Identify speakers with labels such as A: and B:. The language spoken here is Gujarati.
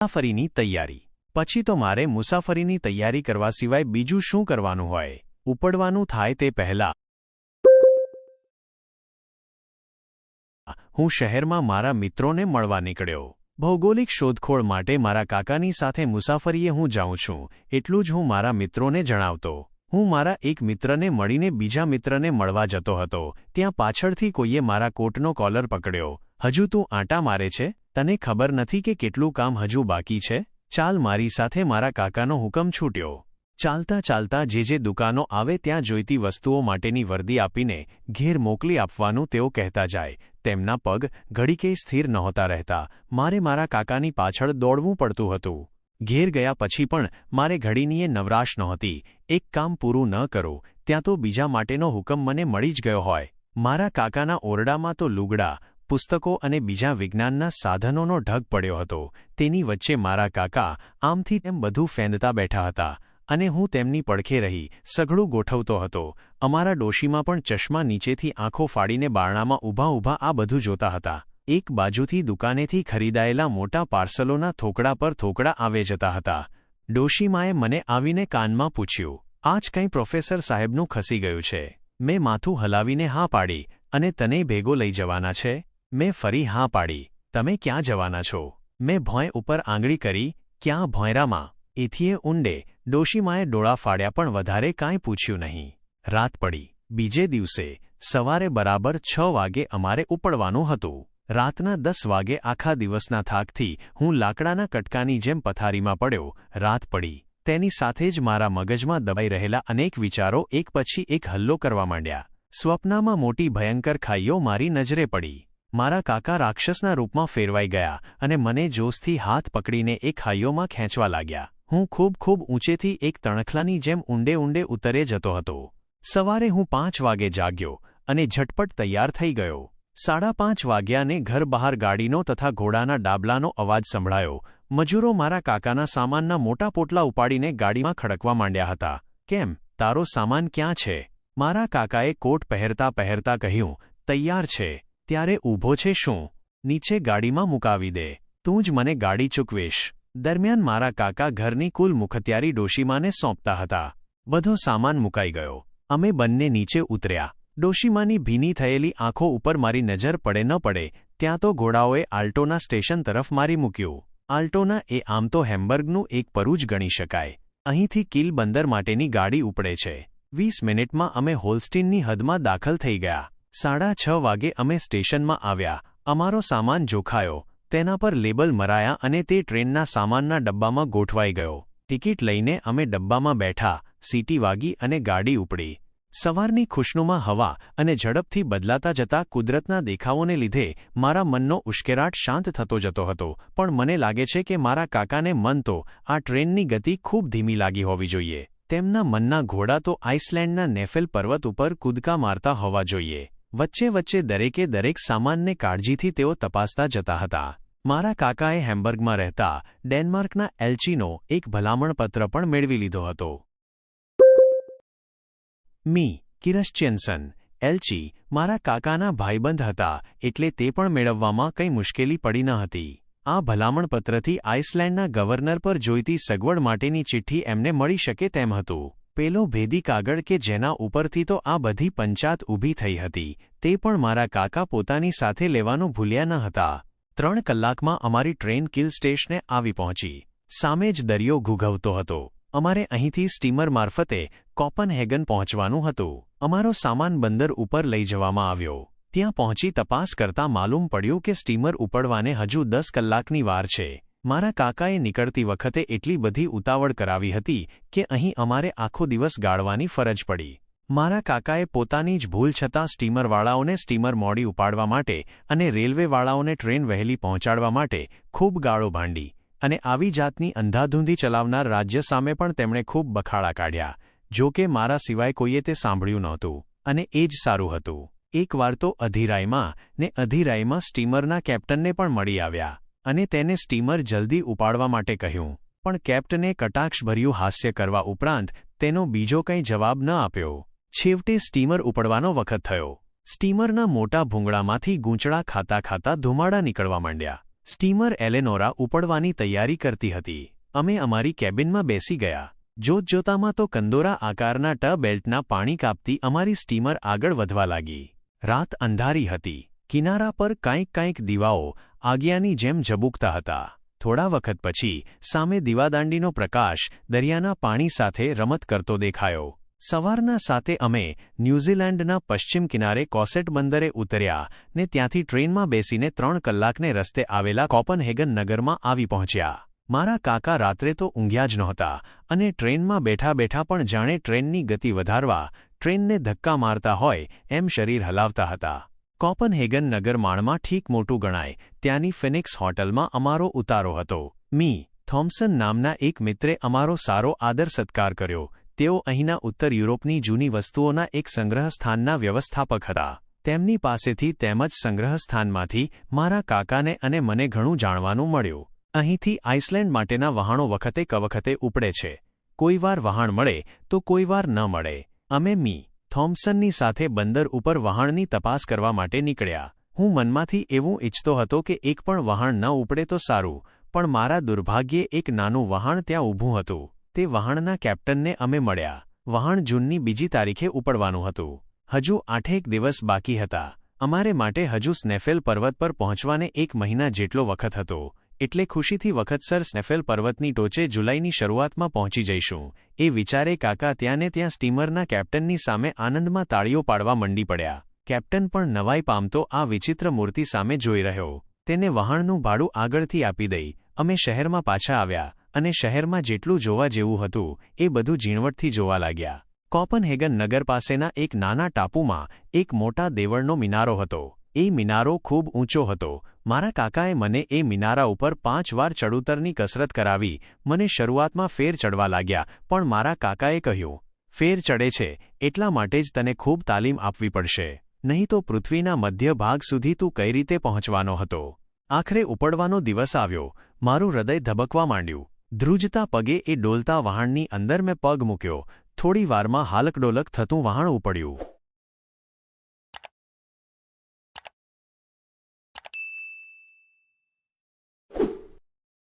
A: મુસાફરીની તૈયારી. પછી તો મારે મુસાફરીની તૈયારી કરવા સિવાય બીજું શું કરવાનું હોય? ઉપડવાનું થાય તે પહેલા હું શહેરમાં મારા મિત્રોને મળવા નીકળ્યો. ભૌગોલિક શોધખોળ માટે મારા કાકાની સાથે મુસાફરીએ હું જાઉં છું. એટલું જ હું મારા મિત્રોને જણાવતો. હું મારા એક મિત્રને મળીને બીજા મિત્રને મળવા જતો હતો. ત્યાં પાછળથી કોઈએ મારા કોટનો કોલર પકડ્યો. હજુ તું આંટા મારે છે? તને ખબર નથી કે કેટલું કામ હજુ બાકી છે? ચાલ મારી સાથે મારા કાકાનો હુકમ છૂટ્યો. ચાલતા ચાલતા જે જે દુકાનો આવે ત્યાં જોઈતી વસ્તુઓ માટેની વર્દી આપીને ઘેર મોકલી આપવાનું તેઓ કહેતા જાય. તેમના પગ ઘડીકે સ્થિર નહોતા રહેતા. મારે મારા કાકાની પાછળ દોડવું પડતું હતું. ઘેર ગયા પછી પણ મારે ઘડીનીએ નવરાશ નહોતી. એક કામ પૂરું ન કરું. ત્યાં તો બીજા માટેનો હુકમ મને મળી જ ગયો હોય. મારા કાકાના ઓરડામાં તો લુગડા પુસ્તકો અને બીજા વિજ્ઞાનના સાધનોનો ઢગ પડ્યો હતો. તેની વચ્ચે મારા કાકા આમથી તેમ બધું ફેંદતા બેઠા હતા અને હું તેમની પડખે રહી સઘળું ગોઠવતો હતો. અમારા ડોશીમાં પણ ચશ્મા નીચેથી આંખો ફાડીને બારણામાં ઊભા ઊભા આ બધું જોતા હતા. એક બાજુથી દુકાનેથી ખરીદાયેલા મોટા પાર્સલોના થોકડા પર થોકડા આવે જતા હતા. ડોશીમાએ મને આવીને કાનમાં પૂછ્યું, આજ કંઈ પ્રોફેસર સાહેબનું ખસી ગયું છે? મેં માથું હલાવીને હા પાડી, અને તને ભેગો લઈ જવાના છે? મેં ફરી હા પાડી. તમે ક્યાં જવાના છો? મેં ભોંય ઉપર આંગળી કરી, ક્યાં ભોંયરામાં? એથીએ ઊંડે. ડોશીમાએ ડોળા ફાડ્યા પણ વધારે કાંઈ પૂછ્યું નહીં. રાત પડી. બીજે દિવસે, સવારે બરાબર છ વાગે અમારે ઉપડવાનું હતું. રાતના દસ વાગે આખા દિવસના થાકથી હું લાકડાના કટકાની જેમ પથારીમાં પડ્યો. રાત પડી. તેની સાથે જ મારા મગજમાં દબાઈ રહેલા અનેક વિચારો એક પછી એક હલ્લો કરવા માંડ્યા. સ્વપ્નામાં મોટી ભયંકર ખાઈઓ મારી નજરે પડી. મારા કાકા રાક્ષસના રૂપમાં ફેરવાઈ ગયા અને મને જોશથી હાથ પકડીને એ ખાઈઓમાં ખેંચવા લાગ્યા. હું ખૂબ ખૂબ ઊંચેથી એક તણખલાની જેમ ઊંડે ઊંડે ઉતરે જતો હતો. સવારે હું પાંચ વાગે જાગ્યો અને ઝટપટ તૈયાર થઈ ગયો. સાડા પાંચ વાગ્યાને ઘર બહાર ગાડીનો તથા ઘોડાના ડાબલાનો અવાજ સંભળાયો. મજૂરો મારા કાકાના સામાનના મોટા પોટલા ઉપાડીને ગાડીમાં ખડકવા માંડ્યા હતા. કેમ? તારો સામાન ક્યાં છે? મારા કાકાએ કોટ પહેરતા પહેરતા કહ્યું. તૈયાર છે. ત્યારે ઊભો છે શું? નીચે ગાડીમાં મુકાવી દે. તું જ મને ગાડી ચૂકવીશ. દરમિયાન મારા કાકા ઘરની કુલ મુખત્યારી ડોશીમાને સોંપતા હતા. બધો સામાન મુકાઈ ગયો. અમે બંને નીચે ઉતર્યા. ડોશીમાની ભીની થયેલી આંખો ઉપર મારી નજર પડે ન પડે, ત્યાં તો ઘોડાઓએ આલ્ટોના સ્ટેશન તરફ મારી મૂક્યું. આલ્ટોના એ આમ તો હેમ્બર્ગનું એક પરું જ ગણી શકાય. અહીંથી કિલ બંદર માટેની ગાડી ઉપડે છે. વીસ મિનિટમાં અમે હોલ્સ્ટીનની હદમાં દાખલ થઈ ગયા. સાડા છ વાગે અમે સ્ટેશનમાં આવ્યા. અમારો સામાન જોખાયો. તેના પર લેબલ મરાયા અને તે ટ્રેનના સામાનના ડબ્બામાં ગોઠવાઈ ગયો. ટિકિટ લઈને અમે ડબ્બામાં બેઠા, સીટી વાગી અને ગાડી ઉપડી. સવારની ખુશનુમા હવા અને ઝડપથી બદલાતા જતા કુદરતના દેખાવોને લીધે મારા મનનો ઉશ્કેરાટ શાંત થતો જતો હતો. પણ મને લાગે છે કે મારા કાકાને મન તો આ ટ્રેનની ગતિ ખૂબ ધીમી લાગી હોવી જોઈએ. તેમના મનના ઘોડા તો આઇસલેન્ડના નેફેલ પર્વત ઉપર કૂદકા મારતા હોવા જોઈએ. વચ્ચે વચ્ચે દરેકે દરેક સામાનને કાળજીથી તેઓ તપાસતા જતા હતા. મારા કાકાએ હેમ્બર્ગમાં રહેતા ડેનમાર્કના એલ્ચીનો એક ભલામણપત્ર પણ મેળવી લીધો હતો. મી. કિરશ્ચેન્સન. એલ્ચી મારા કાકાના ભાઈબંધ હતા એટલે તે પણ મેળવવામાં કંઈ મુશ્કેલી પડી ન હતી. આ ભલામણપત્રથી આઇસલેન્ડના ગવર્નર પર જોઈતી સગવડ માટેની ચિઠ્ઠી એમને મળી શકે તેમ હતું. પેલો ભેદી કાગળ કે જેના ઉપરથી તો આ બધી પંચાત ઊભી થઈ હતી, તે પણ મારા કાકા પોતાની સાથે લેવાનું ભૂલ્યા ન હતા. ત્રણ કલાકમાં અમારી ટ્રેન કિલ સ્ટેશને આવી પહોંચી. સામે જ દરિયો ઘૂઘવતો હતો. અમારે અહીંથી સ્ટીમર મારફતે કોપનહેગન પહોંચવાનું હતું. અમારો સામાન બંદર ઉપર લઈ જવામાં આવ્યો. ત્યાં પહોંચી તપાસ કરતાં માલુમ પડ્યું કે સ્ટીમર ઉપડવાને હજુ દસ કલાકની વાર છે. મારા કાકાએ નીકળતી વખતે એટલી બધી ઉતાવળ કરાવી હતી કે અહીં અમારે આખો દિવસ ગાળવાની ફરજ પડી. મારા કાકાએ પોતાની જ ભૂલ છતાં સ્ટીમરવાળાઓને સ્ટીમર મોડી ઉપાડવા માટે અને રેલવેવાળાઓને ટ્રેન વહેલી પહોંચાડવા માટે ખૂબ ગાળો ભાંડી અને આવી જાતની અંધાધૂંધી ચલાવનાર રાજ્ય સામે પણ તેમણે ખૂબ બખાડા કાઢ્યા, જો કે મારા સિવાય કોઈએ તે સાંભળ્યું નહોતું અને એ જ સારું હતું. એકવાર તો અધીરાઈમાં ને અધીરાઈમાં સ્ટીમરના કેપ્ટનને પણ મળી આવ્યા. અને તેને સ્ટીમર જલ્દી ઉપાડવા માટે કહ્યું. પણ કેપ્ટને કટાક્ષભર્યું હાસ્ય કરવા ઉપરાંત તેનો બીજો કંઈ જવાબ ન આપ્યો. છેવટે સ્ટીમર ઉપડવાનો વખત થયો. સ્ટીમરના મોટા ભૂંગળામાંથી ગૂંચળા ખાતા ખાતા ધુમાડા નીકળવા માંડ્યા. સ્ટીમર એલેનોરા ઉપડવાની તૈયારી કરતી હતી. અમે અમારી કેબિનમાં બેસી ગયા. જોતજોતામાં તો કંદોરા આકારના ટ બેલ્ટના પાણી કાપતી અમારી સ્ટીમર આગળ વધવા લાગી. રાત અંધારી હતી. કિનારા પર કાંઈક કાંઈક દીવાઓ આગિયાની જેમ ઝબૂકતા હતા. થોડા વખત પછી સામે દીવાદાંડીનો પ્રકાશ દરિયાના પાણી સાથે રમત કરતો દેખાયો. સવારના સાતે અમે ન્યૂઝીલેન્ડના પશ્ચિમ કિનારે કોસેટ બંદરે ઉતર્યા ને ત્યાંથી ટ્રેનમાં બેસીને ત્રણ કલાકને રસ્તે આવેલા કોપનહેગન નગરમાં આવી પહોંચ્યા. મારા કાકા રાત્રે તો ઊંઘ્યા જ નહોતા અને ટ્રેનમાં બેઠા બેઠા પણ જાણે ટ્રેનની ગતિ વધારવા ટ્રેનને ધક્કા મારતા હોય એમ શરીર હલાવતા હતા. કોપનહેગન નગર માળમાં ઠીક મોટું ગણાય, ત્યાંની ફિનિક્સ હોટલમાં અમારો ઉતારો હતો. મી. થોમ્સન નામના એક મિત્રે અમારો સારો આદર સત્કાર કર્યો. તેઓ અહીંના ઉત્તર યુરોપની જૂની વસ્તુઓના એક સંગ્રહસ્થાનના વ્યવસ્થાપક હતા. તેમની પાસેથી તેમજ સંગ્રહસ્થાનમાંથી મારા કાકાને અને મને ઘણું જાણવાનું મળ્યું. અહીંથી આઇસલેન્ડ માટેના વહાણો વખતે કવખતે ઉપડે છે. કોઈવાર વહાણ મળે તો કોઈવાર ન મળે. અમે મી. થોમ્સનની સાથે બંદર ઉપર વહાણની તપાસ કરવા માટે નીકળ્યા. હું મનમાંથી એવું ઈચ્છતો હતો કે એક પણ વહાણ ન ઉપડે તો સારું, પણ મારા દુર્ભાગ્યે એક નાનું વહાણ ત્યાં ઊભું હતું. તે વહાણના કેપ્ટનને અમે મળ્યા. વહાણ જૂનની બીજી તારીખે ઉપડવાનું હતું. હજુ આઠેક દિવસ બાકી હતા. અમારે માટે હજુ સ્નેફેલ પર્વત પર પહોંચવાને એક મહિના જેટલો વખત હતો. એટલે ખુશીથી વખતસર સ્નેફેલ પર્વતની ટોચે જુલાઈની શરૂઆતમાં પહોંચી જઈશું. એ વિચારે કાકા ત્યાંને ત્યાં સ્ટીમરના કેપ્ટનની સામે આનંદમાં તાળીઓ પાડવા મંડી પડ્યા. કેપ્ટન પણ નવાઈ પામતો આ વિચિત્ર મૂર્તિ સામે જોઈ રહ્યો. તેને વહાણનું ભાડું આગળથી આપી દઈ. અમે શહેરમાં પાછા આવ્યા અને શહેરમાં જેટલું જોવા જેવું હતું, એ બધું ઝીણવટથી જોવા લાગ્યા. કોપનહેગન નગર પાસેના એક નાના ટાપુમાં એક મોટા દેવળનો મિનારો હતો. એ મિનારો ખૂબ ઊંચો હતો. મારા કાકાએ મને એ મિનારા ઉપર પાંચ વાર ચડુતરની કસરત કરાવી, મને શરૂઆતમાં ફેર ચડવા લાગ્યા, પણ મારા કાકાએ કહ્યું, ફેર ચડે છે, એટલા માટે જ તને ખૂબ તાલીમ આપવી પડશે. નહીં તો પૃથ્વીના મધ્ય ભાગ સુધી તું કઈ રીતે પહોંચવાનો હતો? આખરે ઉપડવાનો દિવસ આવ્યો. મારું હૃદય ધબકવા માંડ્યું. ધ્રુજતા પગે એ ડોલતા વહાણની અંદર મેં પગ મૂક્યો. થોડી વારમાં હાલકડોલક થતું વહાણ ઉપડ્યું.